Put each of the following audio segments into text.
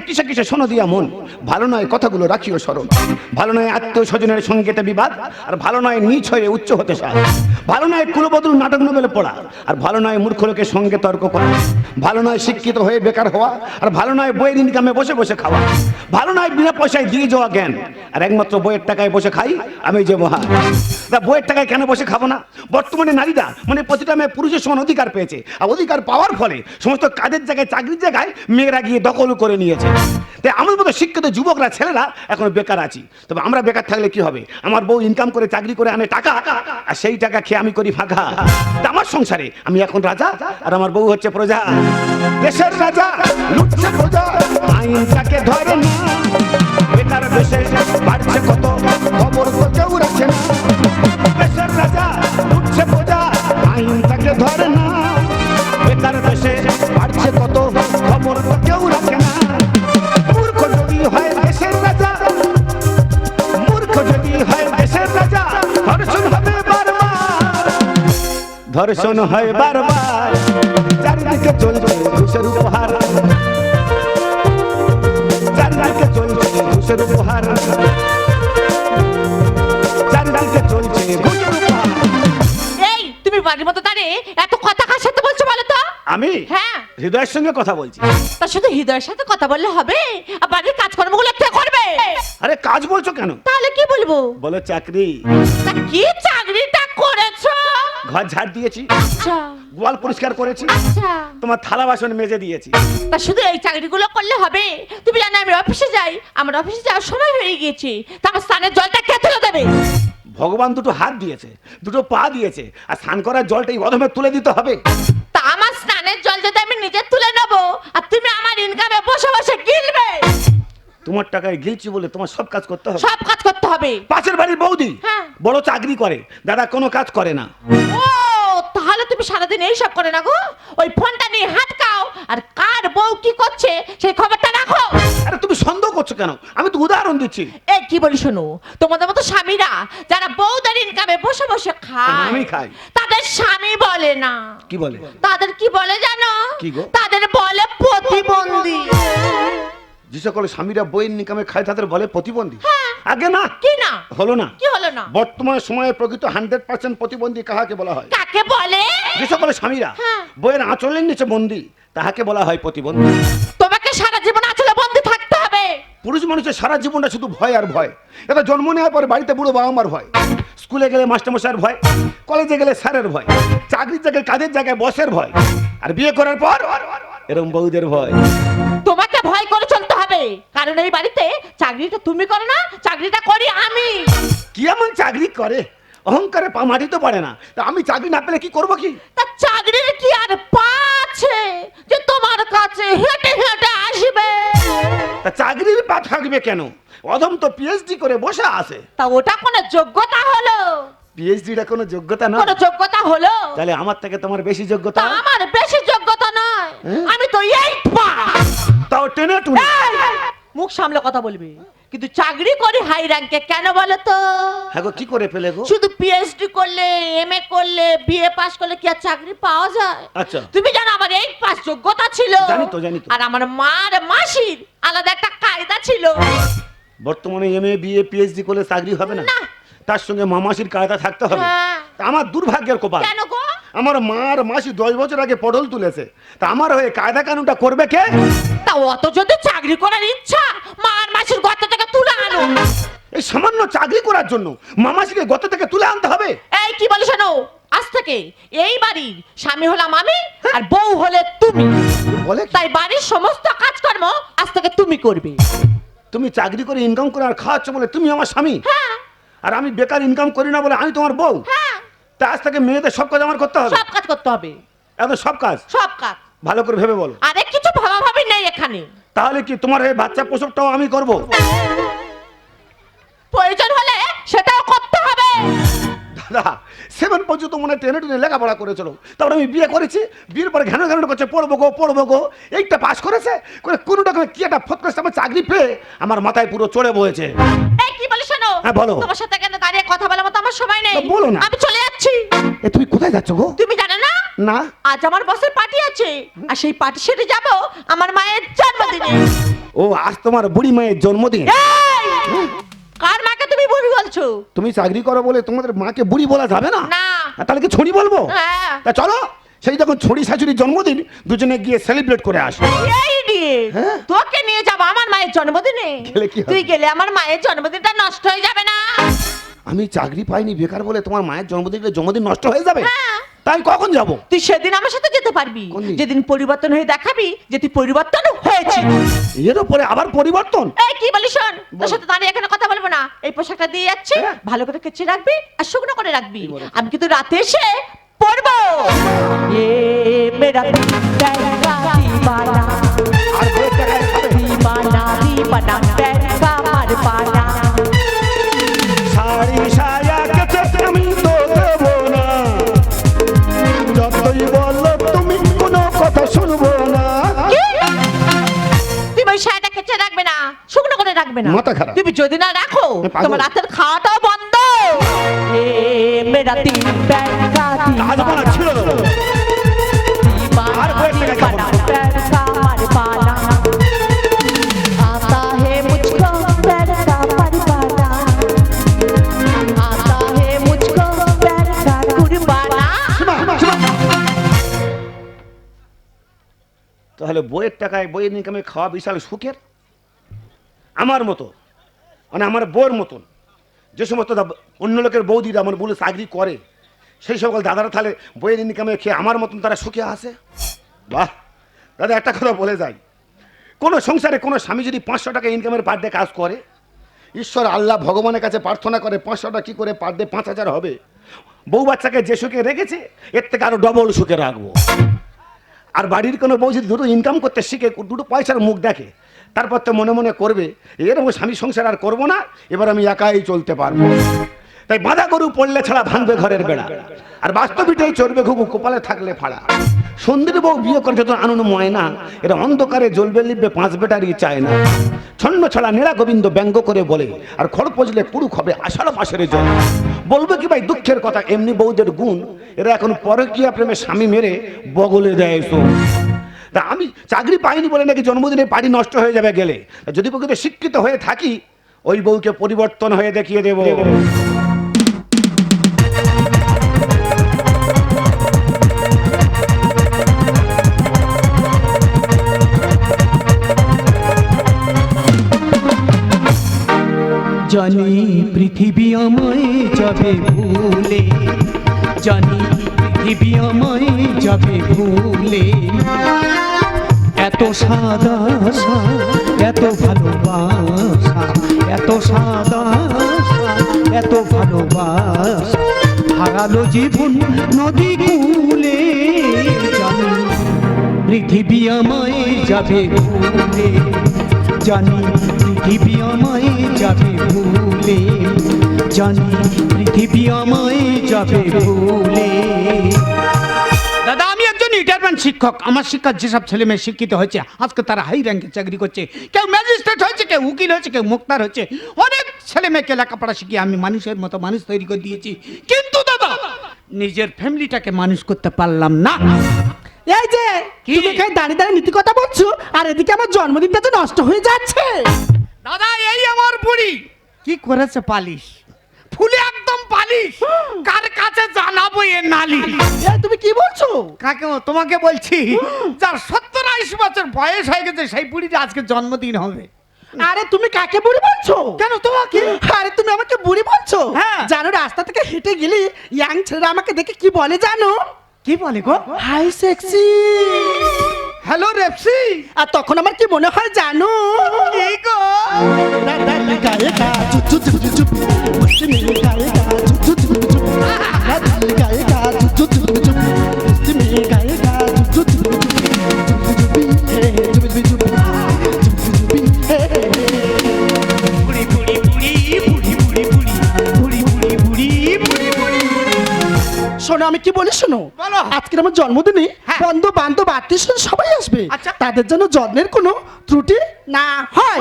কিসে কিসে শোনো দিয়া মন? ভালো নয় কথাগুলো রাখিও স্মরণ। ভালো নয় আত্মীয় স্বজনের সঙ্গেতে বিবাদ, আর ভালো নয় নিচ হয়ে উচ্চ হতে সার ভালো নয় কুলবদল নাটক নোবেলে পড়া, আর ভালো নয় মূর্খ লোকের সঙ্গে তর্ক করা। ভালো নয় শিক্ষিত হয়ে বেকার হওয়া, আর ভালো নয় বইয়ের ইনকামে বসে বসে খাওয়া। ভালো নয় বিনা পয়সায় দিয়ে যাওয়া জ্ঞান, আর একমাত্র বইয়ের টাকায় বসে খাই আমি যে মহা তা বইয়ের টাকায় কেন বসে খাব না? বর্তমানে নারীরা মানে প্রতিটা মেয়ে পুরুষের সমান অধিকার পেয়েছে, আর অধিকার পাওয়ার ফলে সমস্ত কাজের জায়গায়, চাকরির জায়গায় মেয়েরা গিয়ে দখল করে নিয়েছে। তাই আমার মতো শিক্ষিত যুবকরা, ছেলেরা এখন বেকার আছি। তবে আমরা বেকার থাকলে কি হবে? আমার বউ ইনকাম করে, চাকরি করে, আনে টাকা, আর সেই টাকা খেয়ে আমি করি ফাঁকা। আমার সংসারে আমি এখন রাজা, আর আমার বউ হচ্ছে প্রজা। দেশের রাজা, লুটছে প্রজা। আইনটাকে ধরে না। বেকার দেশে কত? খবর তো কেউ রাখছে না। দেশের রাজা, লুটছে প্রজা। আইনটাকে ধরে না। বেকার দেশে ধর্ষণ হয় বারবার চারিদিকে চলছে ঘুষের উপহার। চারিদিকে চলছে ঘুষের উপহার। চারিদিকে চলছে ঘুষের উপহার। এই তুমি বাড়ির মতো দাঁড়িয়ে এত কথা কার সাথে বলছো বলো তো? আমি? হ্যাঁ। হৃদয়ের সঙ্গে কথা বলছি। তা শুধু হৃদয়ের সাথে কথা বললে হবে? আর বাড়ির কাজকর্মগুলো কে করবে? আরে কাজ বলছো কেন? তাহলে কি বলব? বলো চাকরি। তা কি করেছ ঘর ঝাড় দিয়েছি আচ্ছা। গোয়াল পরিষ্কার করেছি আচ্ছা। তোমার থালা বাসন মেজে দিয়েছি। তা শুধু এই চাকরিগুলো করলে হবে? তুমি জানো আমি অফিসে যাই আমার অফিসে যাওয়ার সময় হয়ে গিয়েছে। তা আমার স্নানের জলটা কে তুলে দেবে? ভগবান দুটো হাত দিয়েছে দুটো পা দিয়েছে আর স্নান করার জলটা এই অধমে তুলে দিতে হবে। তা আমার স্নানের জল যদি আমি নিজে তুলে নেব আর তুমি আমার ইনকামে বসে বসে গিলবে তোমার টাকায় গিলছি বলে তোমার সব কাজ করতে হবে। সব কাজ করতে হবে। পাশের বাড়ির বৌদি হ্যাঁ। বড় চাকরি করে। দাদা কোনো কাজ করে না। ও তাহলে তুমি সারাদিন এইসব করে না গো। ওই ফোনটা নিয়ে হাতকাও আর কার বউ কি করছে সেই খবরটা রাখো। আরে তুমি সন্দেহ করছ কেন? আমি তো উদাহরণ দিচ্ছি। এই কি বলি শোনো? তোমাদের মতো স্বামীরা যারা বউদের ইনকামে বসে বসে খায় আমি খাই। তাদের স্বামী বলে না। কি বলে? তাদের কি বলে জানো? কি গো? তাদের বলে প্রতিবন্ধী। যে সকল স্বামীরা বইয়ের নিকামে খায় তাদের বলে প্রতিবন্ধী। আগে না। কি না? হলো না। কি হলো না? বর্তমান সময়ে প্রকৃত হান্ড্রেড পার্সেন্ট প্রতিবন্ধী কাহাকে বলা হয়? কাকে বলে? যে সকল স্বামীরা হ্যাঁ। বইয়ের আঁচলের নিচে বন্দি তাহাকে বলা হয় প্রতিবন্ধী। তোমাকে সারা জীবন আসলে বন্দি থাকতে হবে। পুরুষ মানুষের সারা জীবনটা শুধু ভয় আর ভয়। এটা জন্ম নেওয়ার পরে বাড়িতে বুড়ো বাবা মার ভয়। স্কুলে গেলে মাস্টারমশাইয়ের ভয়। কলেজে গেলে স্যারের ভয়। চাকরির জায়গায় কাজের জায়গায় বসের ভয়। আর বিয়ে করার পর এরকম বউদের ভয়। তোমাকে ভয় করে চলতে হবে কারণ এই বাড়িতে চাকরিটা তুমি করো না চাকরিটা করি আমি। কি এমন চাকরি করে? অহংকারে পা মাটিতে পারে না। তা আমি চাকরি না পেলে কি করব কি? তা চাকরির কি আর পাচ্ছে যে তোমার কাছে হেঁটে হেঁটে আসবে? তা চাকরির পা থাকবে কেন? অধম তো পিএইচডি করে বসে আছে। তা ওটা কোনো যোগ্যতা হলো? পিএইচডিটা কোনো যোগ্যতা না কোনো যোগ্যতা হলো? তাহলে আমার থেকে তোমার বেশি যোগ্যতা? আমার বেশি যোগ্যতা নয়। হ্যাঁ? আমি তো এই পাস। তাও টেনে টুনে। মুখ সামলে কথা বলবি। কিন্তু চাকরি করি হাই র্যাঙ্কে কেন বলো তো হ্যাঁ গো, কি করে পেলে গো? শুধু পিএইচডি করলে এমএ করলে বিএ পাস করলে কি আর চাকরি পাওয়া যায়? আচ্ছা। তুমি জানো আমার এই পাস যোগ্যতা ছিল। জানি তো, জানি তো। আর আমার মার মাসির আলাদা একটা কায়দা ছিল। বর্তমানে এম এ বিএ পিএইচডি করলে চাকরি হবে না? না। তার সঙ্গে মামাসির কায়দা থাকতে হবে। হ্যাঁ। আমার দুর্ভাগ্যের কপাল। কেন গো? আমার মার মাসি দশ বছর আগে পটল তুলেছে। তা আমার হয়ে কায়দা কানুনটা করবে কে? তা অত যদি চাকরি করার ইচ্ছা মার মাসির গর্ত থেকে তুলে আনো। এই সামান্য চাকরি করার জন্য মামাসিকে গত থেকে তুলে আনতে হবে? এই কি বলি শোনো? আজ থেকে এই বাড়ির স্বামী হলাম আমি আর বউ হলে তুমি। বলে তাই বাড়ির সমস্ত কাজকর্ম আজ থেকে তুমি করবে। তুমি চাকরি করে ইনকাম করে আর খাওয়াচ্ছ বলে তুমি আমার স্বামী? হ্যাঁ। আর আমি বেকার ইনকাম করি না বলে আমি তোমার বউ? হ্যাঁ। তা আজ থেকে মেয়েদের সব কাজ আমার করতে হবে। সব কাজ করতে হবে। এত সব কাজ? সব কাজ। ভালো করে ভেবে বলো। আরে কিছু ভাবাভাবি নেই এখানে। তাহলে কি তোমার এই বাচ্চা প্রসবটাও আমি করব? প্রয়োজন হলে সেটাও করতে হবে। দাদা সেভেন পর্যন্ত মনে টেনে টেনে লেখাপড়া করেছিল। তারপরে আমি বিয়ে করেছি বিয়ের পরে ঘ্যানো ঘ্যানো করছে পড়ব গো পড়ব গো। এইটা পাস করেছে করে কোনো কি একটা ফট করে আমার চাকরি পেয়ে আমার মাথায় পুরো চড়ে বয়েছে। এই কি বলি শোনো? হ্যাঁ, বলো। তোমার সাথে কেন দাঁড়িয়ে কথা বলার মতো আমার সময় নেই। বলো না। আমি এ তুমি কোথায় যাচ্ছ গো? তুমি জানো না? না। আজ আমার বসের পার্টি আছে। আর সেই পার্টি সেরে যাব আমার মায়ের জন্মদিনে। ও আজ তোমার বুড়ি মায়ের জন্মদিন। এই! কার মাকে তুমি বুড়ি বলছো? তুমি চাকরি করো বলে তোমাদের মাকে বুড়ি বলা যাবে না? না। তাহলে কি ছড়ি বলব? হ্যাঁ। তা চলো সেই যখন ছড়ি শাশুড়ির জন্মদিন দুজনে গিয়ে সেলিব্রেট করে আসো। হ্যাঁ? তোকে নিয়ে যাব আমার মায়ের জন্মদিনে? তুই গেলে আমার মায়ের জন্মদিনটা নষ্ট হয়ে যাবে না। আমি চাকরি পাইনি বেকার বলে তোমার মায়ের জন্মদিনে জন্মদিন নষ্ট হয়ে যাবে? হ্যাঁ। তাই কখন যাব? তুই সেদিন আমার সাথে যেতে পারবি। যেদিন পরিবর্তন হয়ে দেখাবি যে তুই পরিবর্তন হয়েছে। এর উপরে আবার পরিবর্তন? এই কি বলি শোন? তোর সাথে দাঁড়িয়ে এখানে কথা বলব না। এই পোশাকটা দিয়ে যাচ্ছি হ্যাঁ। ভালো করে কেচে রাখবি আর শুকনো করে রাখবি? আমি কিন্তু রাতে এসে পড়ব এ মেরা দিবানা আর। দিবানা দিবানা রাখবে না মাথা খারাপ তুমি যদি না রাখো তোমার রাতের খাওয়াটাও বন্ধ তাহলে বইয়ের টাকায় বইয়ের ইনকামে খাওয়া বিশাল সুখের আমার মতো মানে আমার বউয়ের মতন, যে সমস্ত অন্য লোকের বৌদিরা আমার বলে চাকরি করে, সেই সকল দাদারা তাহলে বইয়ের ইনকামে খেয়ে আমার মতন তারা সুখে আসে বাহ! দাদা, একটা কথা বলে যাই। কোনো সংসারে কোনো স্বামী যদি পাঁচশো টাকা ইনকামের পার ডে কাজ করে, ঈশ্বর আল্লাহ ভগবানের কাছে প্রার্থনা করে, পাঁচশোটা কী করে পার ডে পাঁচ হাজার হবে? বউ বাচ্চাকে যে সুখে রেখেছে, এর থেকে আরও ডবল সুখে রাখব। আর বাড়ির কোনো বউ যদি দুটো ইনকাম করতে শিখে, দুটো পয়সার মুখ দেখে তারপর তো মনে মনে করবে, এরকম স্বামী সংসার আর করব না, এবার আমি একাই চলতে পারব। তাই বাঁধা গরু পড়লে ছাড়া ভাঙবে ঘরের বেড়া, আর বাস্তবিটাই চলবে ঘুঘু কপালে থাকলে ফাড়া। সন্ধ্যের বউ বিয়ে করে যত আনন্দ ময়না এরা অন্ধকারে জ্বলবে লিখবে পাঁচ বেটারি চায় না। ছন্ন ছড়া নেড়া গোবিন্দ ব্যঙ্গ করে বলে, আর খড় পজলে পুরুষ হবে আষাঢ় মাসের জল। বলবে কি ভাই দুঃখের কথা, এমনি বউদের গুণ, এরা এখন পরকীয়া প্রেমে স্বামী মেরে বগলে দেয় তা আমি চাকরি পাইনি বলে নাকি জন্মদিনে বাড়ি নষ্ট হয়ে যাবে গেলে? যদি প্রকৃত শিক্ষিত হয়ে থাকি, ওই বউকে পরিবর্তন হয়ে দেখিয়ে দেব। জানি পৃথিবী আমায় যাবে ভুলে, জানি পৃথিবী আমায় যাবে ভুলে। এত সাদা এত ভালোবাসা, এত সাদা এত ভালোবাসা। হারালো জীবন নদী কুলে পৃথিবী আমায় যাবে ভুলে। জানি পৃথিবী আমায় যাবে ভুলে। জানি পৃথিবী আমায় যাবে ভুলে। একজন শিক্ষক আমার শিক্ষার যেসব ছেলে মেয়ে শিক্ষিত হয়েছে আজকে তারা হাই র্যাঙ্কে চাকরি করছে। কেউ ম্যাজিস্ট্রেট হয়েছে কেউ উকিল হয়েছে কেউ মুক্তার হয়েছে। অনেক ছেলে মেয়েকে লেখাপড়া শিখিয়ে আমি মানুষের মতো মানুষ তৈরি করে দিয়েছি। কিন্তু দাদা নিজের ফ্যামিলিটাকে মানুষ করতে পারলাম না। এই যে কি? তুমি এখানে দাঁড়িয়ে দাঁড়িয়ে নীতি কথা বলছো আর এদিকে আমার জন্মদিনটা তো নষ্ট হয়ে যাচ্ছে। দাদা এই আমার বুড়ি। কি করেছে পালিশ ফুলে একদম পালিশ কার কাছে জানাব এ নালি তুমি কি বলছো কাকে তোমাকে বলছি যার সত্তর আশি বছর বয়স হয়ে গেছে সেই বুড়িটা আজকে জন্মদিন হবে আরে তুমি কাকে বুড়ি বলছো কেন তোমাকে আরে তুমি আমাকে বুড়ি বলছো হ্যাঁ। জানো রাস্তা থেকে হেঁটে গেলি ইয়াং ছেলেরা আমাকে দেখে কি বলে জানো কি বলে গো হাই সেক্সি হ্যালো রেপসি আর তখন আমার কি মনে হয় জানো কি গো গায়েকা চুপ চুপ চুপ চুপ চুপ শোনো আমি কি বলি শোনো? আজকের আমার জন্মদিনে হ্যাঁ। বন্ধু বান্ধব আত্মীয় সবাই আসবে। আচ্ছা। তাদের জন্য জন্মের কোনো ত্রুটি না। হয়।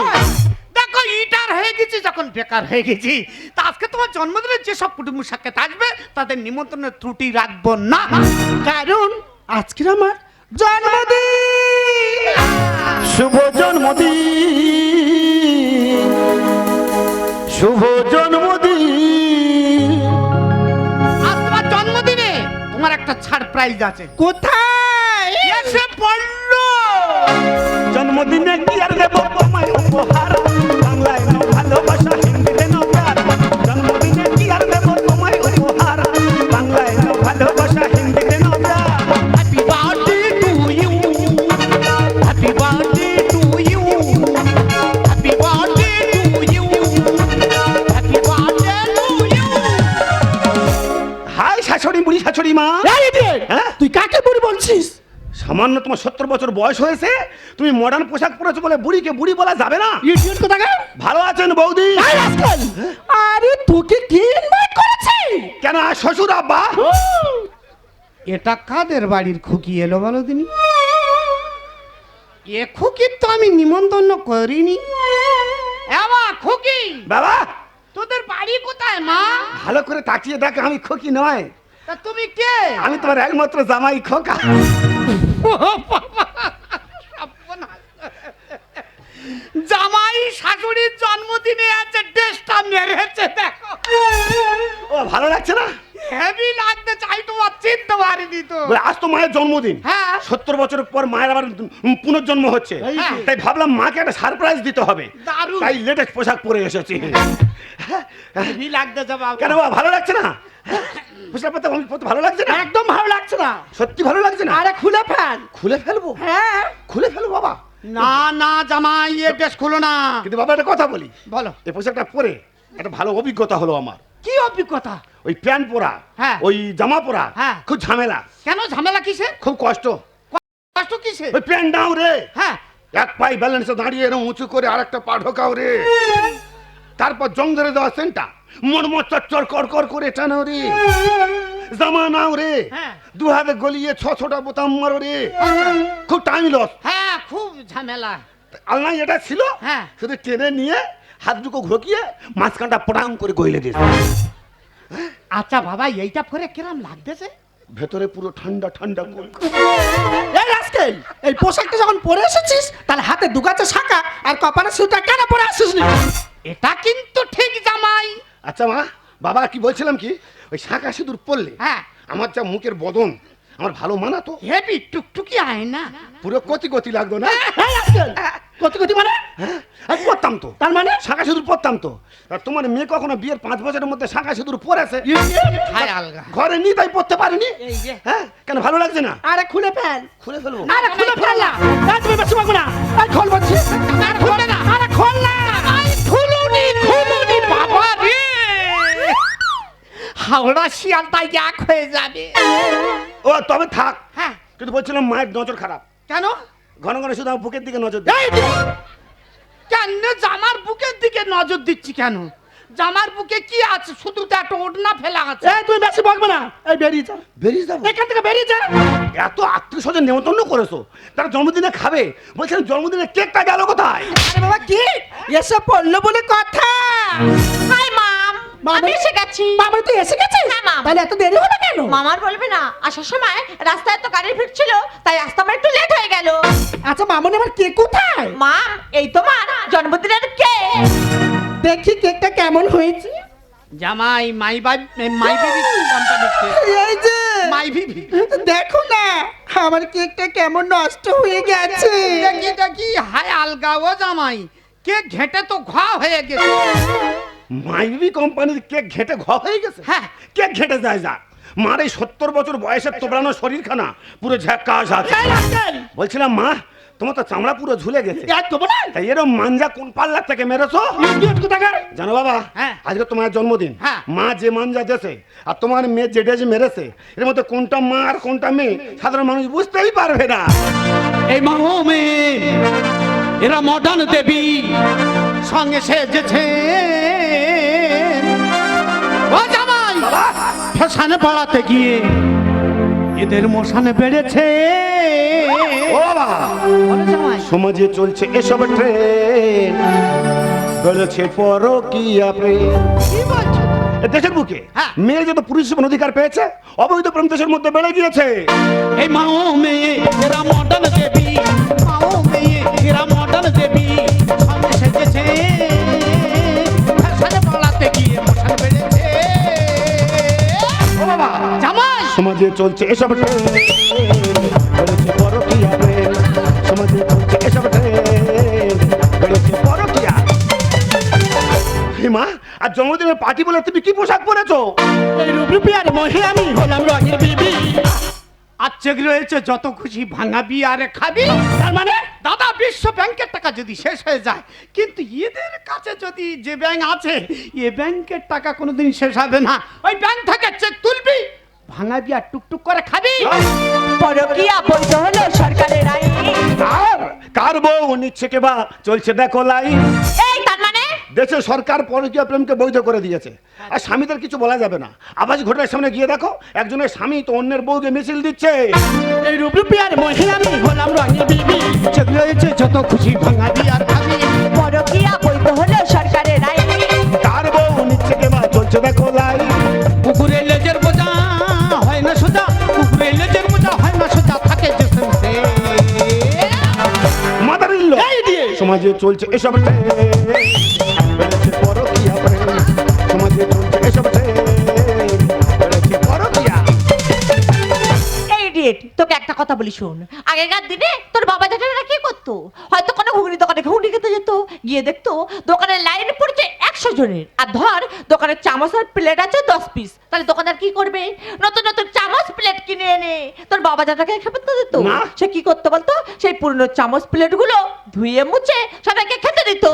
ইটার হয়ে গেছি যখন বেকার হয়ে গেছি তা আজকে তোমার জন্মদিনে যেসব কুটুম্ব সাক্ষাৎ আসবে তাদের নিমন্ত্রণের ত্রুটি রাখব না। কারণ আজকের আমার জন্মদিন! শুভ জন্মদিন! শুভ জন্মদিন! আজ তোমার জন্মদিনে তোমার একটা ছাড় প্রাইজ আছে। কোথায়? এসে পড়ল! জন্মদিনে কি আর দেব তোমায় উপহার? হ্যাঁ? তুই কাকে বুড়ি বলছিস? সামান্য তোমার সত্তর বছর বয়স হয়েছে তুমি মডার্ন পোশাক পরেছো বলে বুড়িকে বুড়ি বলা যাবে না। ইডিয়ট আছেন বৌদি! আরে তোকে কে ইনভাইট করেছে। কেন শ্বশুর আব্বা? এটা কাদের বাড়ির খুকি এলো বলো তিনি এ খুকি তো আমি নিমন্ত্রণ করিনি। এমা খুকি বাবা! তোদের বাড়ি কোথায় মা? ভালো করে তাকিয়ে দেখ আমি খুকি নয়। তা তুমি কে? আমি তোমার একমাত্র জামাই খোকা। জামাই শাশুড়ির জন্মদিনে আছে ড্রেসটা মেরেছে দেখো। ও ভালো লাগছে না? হেভি লাগতে চাই তোমার চিনতে পারিনি তো। আজ তো মায়ের জন্মদিন। হ্যাঁ। সত্তর বছর পর মায়ের আবার পুনর্জন্ম হচ্ছে। তাই ভাবলাম মাকে একটা সারপ্রাইজ দিতে হবে। তাই লেটেস্ট পোশাক পরে এসেছি। হেভি লাগতেছে বাবা। কেন বাবা ভালো লাগছে না? পোশাক পরতে আমি ভালো লাগছে না? একদম ভালো লাগছে না। সত্যি ভালো লাগছে না? আরে খুলে ফেল। খুলে ফেলব? হ্যাঁ। খুলে ফেলব বাবা। না না জামাই এ খুলো না। কিন্তু বাবা একটা কথা বলি। বলো। এই পোশাকটা পরে একটা ভালো অভিজ্ঞতা হলো আমার। কি অভিজ্ঞতা? ওই প্যান্ট পরা হ্যাঁ। ওই জামা পরা হ্যাঁ। খুব ঝামেলা। কেন ঝামেলা কিসে খুব কষ্ট। কষ্ট কিসে ওই প্যান্ট রে। হ্যাঁ। এক পাই ব্যালেন্সে দাঁড়িয়ে এরকম উঁচু করে আরেকটা পা ঢোকাও রে। তারপর জং ধরে দেওয়া সেন্টা মরমর চচ্চর কর কর করে টানো রে। জামা নাও রে। হ্যাঁ। দু হাতে গলিয়ে ছ ছটা বোতাম মারো রে। খুব টাইম লস হ্যাঁ। খুব ঝামেলা। আলনাই এটা ছিল? হ্যাঁ। শুধু টেনে নিয়ে হাত দুটো ঘুরকিয়ে মাঝখানটা পটাং করে গইলে দিয়েছে। আচ্ছা বাবা এইটা পরে কিরাম লাগতেছে? ভেতরে পুরো ঠান্ডা ঠান্ডা এই রাস্কেল এই পোশাকটা যখন পরে এসেছিস তাহলে হাতে দুগাছে শাখা আর কপালে সুতা কেন পরে আসিস নি এটা কিন্তু ঠিক জামাই। আচ্ছা মা বাবা কি বলছিলাম কি? ওই শাঁখা সিঁদুর পরলে হ্যাঁ। আমার যা মুখের বদন আমার ভালো মানাতো হেভি টুকটুকি আয় না। পুরো কতি কতি লাগতো না? কত কত মানে? হ্যাঁ আমি পড়তাম তো। তার মানে? শাঁখা সিঁদুর পড়তাম তো। আর তোমার মেয়ে কখনো বিয়ের পাঁচ বছরের মধ্যে শাঁখা সিঁদুর পরেছে? আলগা ঘরে নি তাই পড়তে পারিনি? হ্যাঁ কেন ভালো লাগছে না? আরে খুলে ফেল। খুলে ফেলব? আরে খুলে ফেল না। তুমি বেশি না। এই খোল বলছি। আর খুলবে না। আরে খোল না। হাওড়া শিয়ালটাই এক হয়ে যাবে। ও তবে থাক। হ্যাঁ। কিন্তু বলছিলাম মায়ের নজর খারাপ। কেন? ঘন ঘন শুধু আমার বুকের দিকে নজর দেয় এই কেন জামার বুকের দিকে নজর দিচ্ছি কেন? জামার বুকে কি আছে? শুধু তো একটা ওড়না ফেলা আছে। এই তুমি বেশি বকবে না। এই বেরিয়ে যা। বেরিয়ে যাব? এখান থেকে বেরিয়ে যা। এত আত্মীয় স্বজন নেমন্তন্ন করেছ। তারা জন্মদিনে খাবে। বলছিলাম জন্মদিনের কেকটা গেল কোথায়? আরে বাবা কি? এসে পড়ল বলে কথা। আমি এসে গেছি। বাবা তুই এসে গেছিস? হ্যাঁ। তাহলে এত দেরি হলো কেন? মামার বলবে না আসার সময় রাস্তায় তো গাড়ির ভিড় ছিল তাই আসতে আমার একটু লেট হয়ে গেল। আচ্ছা মামনি আমার কে কোথায়? মাম এই তোমার জন্মদিনের কে দেখি কেকটা কেমন হয়েছে। জামাই মাই বাই মাই বিবি কোম্পানিতে এই যে। মাই বিবি। দেখো না আমার কেকটা কেমন নষ্ট হয়ে গেছে। দেখি দেখি হায় আলগা ও জামাই কে ঘেটে তো ঘা হয়ে গেছে। মাইবি কোম্পানির কেক ঘেটে ঘ হয়ে গেছে? হ্যাঁ। কেক ঘেটে যায় যা। মার এই সত্তর বছর বয়সের তোবড়ানো শরীরখানা পুরো ঝ্যাক্কাস আছে বলছিলাম মা তোমার তো চামড়া পুরো ঝুলে গেছে। তাই এরম মাঞ্জা কোন পাল্লার থেকে মেরেছো? জানো বাবা হ্যাঁ। আজকে তোমার জন্মদিন। হ্যাঁ। মা যে মাঞ্জা দেশে আর তোমার মেয়ে যে ডেজে মেরেছে এর মধ্যে কোনটা মা আর কোনটা মেয়ে সাধারণ মানুষ বুঝতেই পারবে না। এই মাহমে এরা মডার্ন দেবী সঙ্গে সেজেছে। মশানে পাড়াতে গিয়ে এদের মশানে বেড়েছে। ও বাবা। সমাজে চলছে এসব ট্রেন বেড়েছে পরকিয়া প্রেম। এ দেশের বুকে মেয়ে যত পুরুষ জীবন অধিকার পেয়েছে অবৈধ প্রেম দেশের মধ্যে বেড়ে গিয়েছে। এই মাও মেয়ে এরা মডার্ন দেবী। মাও মেয়ে এরা মডার্ন দেবী। সমাজে চলছে এসব সমাজে চলছে এসব মা আর জন্মদিনের পার্টি বলে তুমি কি পোশাক পরেছো? আর আমি হলাম রঙের বিবি। আর চেক রয়েছে যত খুশি ভাঙা বিয়ারে খাবি। তার মানে? দাদা বিশ্ব ব্যাংকের টাকা যদি শেষ হয়ে যায় কিন্তু এদের কাছে যদি যে ব্যাংক আছে এ ব্যাংকের টাকা কোনোদিন শেষ হবে না। ওই ব্যাংক থেকে চেক তুলবি। ভাঙা বিয়া টুকটুক করে খাবি? পরকিয়া বৈধ হলো সরকারের আইন। কার? কার বউ নিচ্ছে কে বা? চলছে দেখো লাইন এই তার মানে? দেশে সরকার পরকীয়া প্রেমকে বৈধ করে দিয়েছে। আর স্বামীদের কিছু বলা যাবে না। আবাস ঘটনার সামনে গিয়ে দেখো একজনের স্বামী তো অন্যের বউকে মিছিল দিচ্ছে। এই রূপরূপী আর মহিলা আমি হলাম রঙের বিবি। যত খুশি ভাঙা বিয়ার খাবি। পরকিয়া বৈধ হলো সরকারের আইন। কার বউ নিচ্ছে কে বা? চলছে দেখো লাইন সমাজে চলছে এসব সমাজে চলছে তোকে একটা কথা বলি শোন। আগেকার দিনে তোর বাবা জ্যাঠারা কি করতো। হয়তো কোনো ঘুগনি দোকানে ঘুগনি খেতে যেত। গিয়ে দেখতো দোকানের লাইন পড়েছে একশো জনের। আর ধর দোকানের চামচ আর প্লেট আছে দশ পিস তাহলে দোকানদার কি করবে? নতুন নতুন চামচ প্লেট কিনে এনে। তোর বাবা জ্যাঠাকে খেতে দিত। সে কি করতো বলতো? সেই পুরনো চামচ প্লেটগুলো ধুয়ে মুছে সবাইকে খেতে দিত।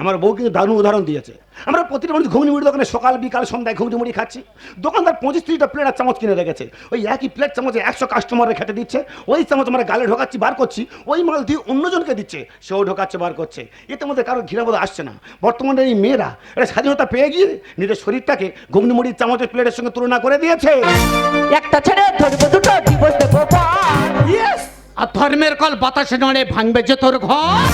আমার বউ কিন্তু দারুণ উদাহরণ দিয়েছে। আমরা প্রতিটা মানুষ ঘুগনি মুড়ি দোকানে সকাল বিকাল সন্ধ্যায় ঘুগনি মুড়ি খাচ্ছি। দোকানদার পঁচিশ ত্রিশটা প্লেট আর চামচ কিনে রেখেছে। ওই একই প্লেট চামচে একশো কাস্টমারে খেতে দিচ্ছে। ওই চামচ আমরা গালে ঢোকাচ্ছি বার করছি। ওই মাল দিয়ে অন্যজনকে দিচ্ছে। সেও ঢোকাচ্ছে বার করছে। এতে মধ্যে কারও ঘৃণাবোধ আসছে না। বর্তমানে এই মেয়েরা এটা স্বাধীনতা পেয়ে গিয়ে নিজের শরীরটাকে ঘুগনি মুড়ির চামচের প্লেটের সঙ্গে তুলনা করে দিয়েছে। একটা ছেড়ে ধরবো দুটো ডিভোর্স দেবো। আর ধর্মের কল বাতাসে নড়ে ভাঙবে যে তোর ঘর।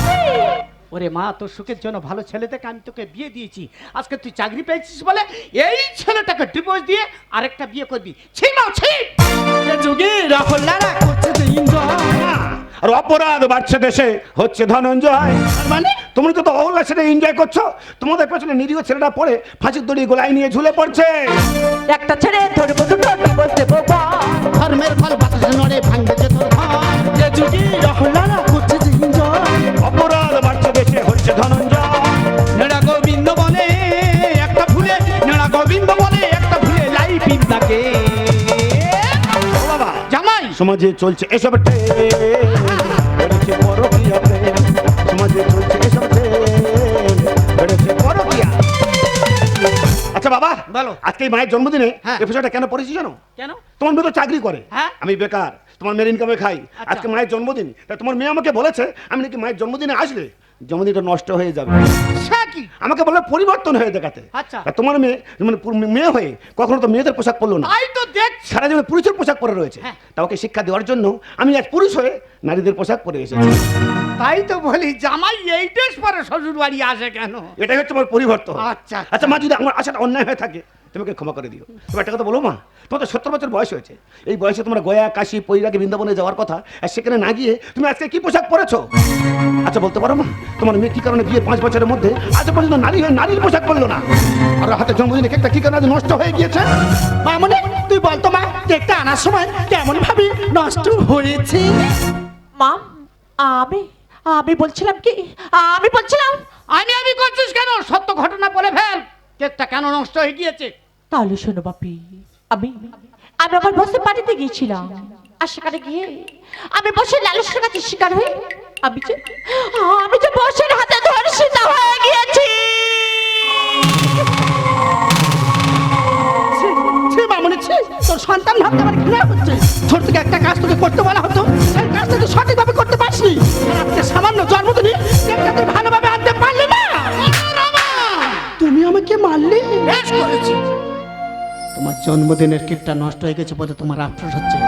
ওরে মা তোর সুখের জন্য ভালো ছেলে থেকে আমি তোকে বিয়ে দিয়েছি। আজকে তুই চাকরি পেয়েছিস বলে এই ছেলেটাকে ডিভোর্স দিয়ে আরেকটা বিয়ে করবি। ছি ছি! যুগে রাহুল করছে যে। আর অপরাধ বাড়ছে দেশে হচ্ছে ধনঞ্জয়। মানে? তোমরা তো অহল্লা সেটা এনজয় করছ। তোমাদের পেছনে নিরীহ ছেলেটা পড়ে ফাঁসির দড়ি গোলায় নিয়ে ঝুলে পড়ছে। একটা ছেড়ে ধরবো দুটো ডিভোর্স দেবো ধর্মের কল বাতাসে নড়ে ভাঙবে যে তোর ঘর। এ যুগে রাহুল সমাজে চলছে এসব ট্রেন। বেড়েছে পরকীয়া প্রেম সমাজে চলছে এসব বেড়েছে পরকীয়া। আচ্ছা বাবা বলো। আজকে মায়ের জন্মদিনে হ্যাঁ। কেন পড়েছি জানো? কেন? তোমার মেয়ে তো চাকরি করে। হ্যাঁ। আমি বেকার তোমার মেয়ের ইনকামে খাই। আচ্ছা। আজকে মায়ের জন্মদিন। তা তোমার মেয়ে আমাকে বলেছে আমি নাকি মায়ের জন্মদিনে আসলে জন্মদিনটা নষ্ট হয়ে যাবে। আমাকে বলে পরিবর্তন হয়ে দেখাতে। আচ্ছা। তোমার মেয়ে মানে মেয়ে হয়ে কখনো তো মেয়েদের পোশাক পরলো না। তো দেখ সারা জীবনে পুরুষের পোশাক পরে রয়েছে। তাকে শিক্ষা দেওয়ার জন্য আমি আজ পুরুষ হয়ে নারীদের পোশাক পরে এসেছি। তাই তো বলি জামাই এই ড্রেস পরে শ্বশুর বাড়ি আসে কেন? এটাই হচ্ছে আমার পরিবর্তন। আচ্ছা। আচ্ছা মা যদি আমার আশাটা অন্যায় হয়ে থাকে তোমাকে ক্ষমা করে দিও। তুমি একটা কথা বলো মা তোমার তো সত্তর বছর বয়স হয়েছে। এই বয়সে তোমরা গয়া কাশি পৈরাকে বৃন্দাবনে যাওয়ার কথা আর সেখানে না গিয়ে তুমি আজকে কি পোশাক পরেছো? আচ্ছা বলতে পারো মা তোমার মেয়ে কি কারণে বিয়ে পাঁচ বছরের মধ্যে আজ পর্যন্ত নারী হয়ে নারীর পোশাক পরলো না? আর হাতে জন্মদিনে কেকটা কি কারণে নষ্ট হয়ে গিয়েছে? মামুনি তুই বলতো মা কেকটা আনার সময় কেমন ভাবে নষ্ট হয়েছে? মা আমি আমি বলছিলাম কি আমি বলছিলাম আমি আমি করছিস কেন? সত্য ঘটনা কেকটা কেন নষ্ট হয়ে গিয়েছে? তাহলে শোনো বাপি আমি আমি আমার বসে বাড়িতে গিয়েছিলাম। আর সেখানে গিয়ে আমি বসে লালসের কাছে শিকার হয়ে আমি যে আমি যে বসের হাতে ধর্ষিত হয়ে গিয়েছি। তোর সন্তান ভাবতে আমার ঘৃণা হচ্ছে ছোট থেকে একটা কাজ তোকে করতে বলা হতো। সেই কাজটা তুই সঠিকভাবে করতে আর আজকে সামান্য জন্মদিনে ভালোভাবে মারলি? বেশ করেছি। তোমার জন্মদিনের কেকটা নষ্ট হয়ে গেছে বলে তোমার আফসোস হচ্ছে।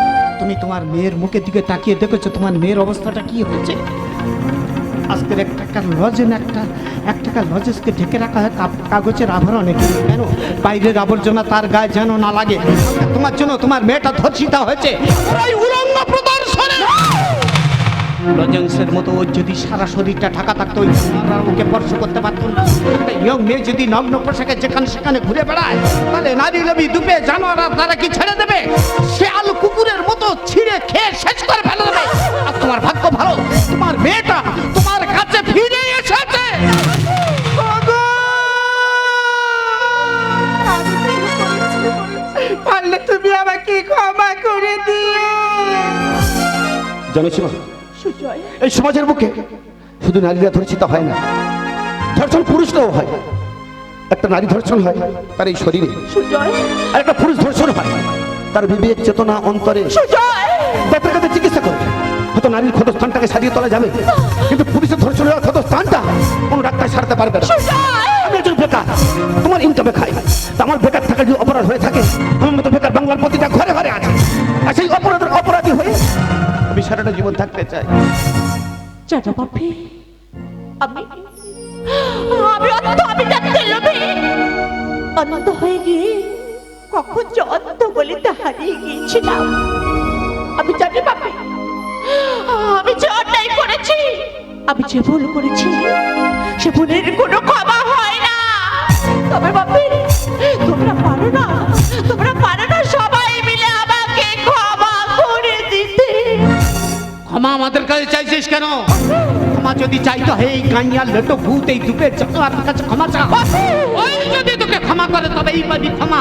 তুমি তোমার মেয়ের মুখের দিকে তাকিয়ে দেখেছ তোমার মেয়ের অবস্থাটা কি হয়েছে? আজকের এক টাকার লজেন একটা এক টাকার লজেসকে ঢেকে রাখা হয় কাগজের আভরণে। কেন? বাইরের আবর্জনা তার গায়ে যেন না লাগে। তোমার জন্য তোমার মেয়েটা ধর্ষিতা হয়েছে। উলঙ্গ প্রদর্শনে! লজেন্সের মতো ওর যদি সারা শরীরটা ঢাকা থাকতো ওই ওকে স্পর্শ করতে পারতো না। ইয়ং মেয়ে যদি নগ্ন পোশাকে যেখানে সেখানে ঘুরে বেড়ায় তাহলে নারী লবি দুপে জানোয়ার তারা কি ছেড়ে দেবে? সে আলু কুকুরের মতো ছিঁড়ে খেয়ে শেষ করে ফেলে দেবে। আর তোমার ভাগ্য ভালো তোমার মেয়েটা তোমার কাছে ফিরে এসেছে। পারলে তুমি আমাকে ক্ষমা করে দিও। জানো এই সমাজের বুকে শুধু নারীরা ধর্ষিত হয় না ধর্ষণ পুরুষরাও হয়। একটা নারী ধর্ষণ হয় তার এই শরীরে আর একটা পুরুষ ধর্ষণ হয় তার বিবেক চেতনা অন্তরে। ডাক্তার কাছে চিকিৎসা করে হয়তো নারীর ক্ষতস্থানটাকে সারিয়ে তোলা যাবে কিন্তু পুলিশের ধর্ষণ হওয়া ক্ষতস্থানটা কোনো ডাক্তার সারতে পারবে না। আমি একজন বেকার তোমার ইনকাম খাই। আমার বেকার থাকার যদি অপরাধ হয়ে থাকে আমার মতো বেকার বাংলার প্রতিটা ঘরে ঘরে আছে। আর সেই অপরাধের অপরাধী হয়ে সারাটা জীবন থাকতে চাই। জানো বাপি আমি আমি অন্ধ আমি জানতে লোভে। অন্ধ হয়ে গিয়ে কখন যে অন্ধ বলে তা হারিয়ে গিয়েছিলাম। আমি জানি বাপি আমি যে অন্যায় করেছি, আমি যে ভুল করেছি, সে ভুলের কোনো ক্ষমা হয় না। তবে বাপি তোমরা পারো না, তোমরা ক্ষমা আমাদের কাছে চাইছিস কেন? ক্ষমা যদি চাইতে এই গাইয়া লেটো ভূত এই দুপে যত আপনার কাছে ক্ষমা চা ওই যদি তোকে ক্ষমা করে তবে এই পাবি ক্ষমা।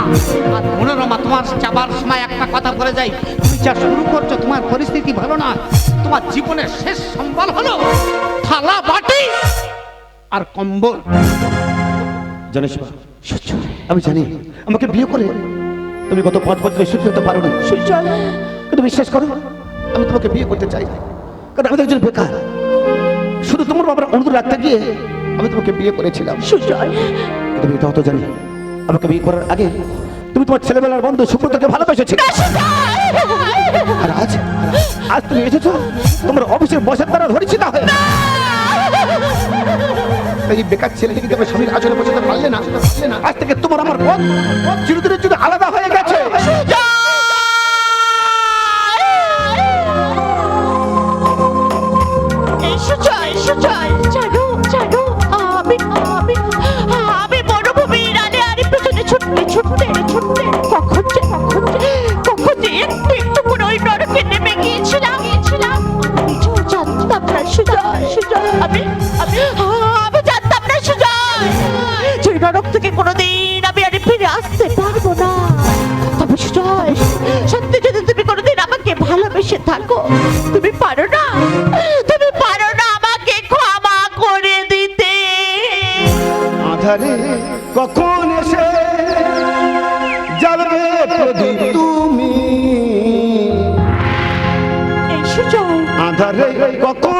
আর মনোরমা তোমার যাবার সময় একটা কথা বলে যাই। তুমি যা শুরু করছ তোমার পরিস্থিতি ভালো না। তোমার জীবনের শেষ সম্বল হলো থালা বাটি আর কম্বল। জানিস আমি জানি। আমাকে বিয়ে করে তুমি গত পাঁচ বছরে সুখী হতে পারো না কিন্তু বিশ্বাস করো আমি তোমাকে বিয়ে করতে চাই। কারণ আমি তো একজন বেকার শুধু তোমার বাবার অনুরোধ রাখতে গিয়ে আমি তোমাকে বিয়ে করেছিলাম। সুজয় আমি এটাও তো জানি। আমাকে বিয়ে করার আগে তুমি তোমার ছেলেবেলার বন্ধু সুব্রতকে ভালোবেসেছিলে। আর আজ আজ তুমি এসেছ তোমার অফিসের বসের দ্বারা ধরেছি না! হয়ে এই বেকার ছেলেটিকে তুমি স্বামীর আচরণে বসাতে পারলে না। না আজ থেকে তোমার আমার পথ চিরদিনের থাকো তুমি পারো না। তুমি পারো না আমাকে ক্ষমা করে দিতে। আধারে কখন এসে জ্বালবে প্রদীপ তুমি? আধারে কখন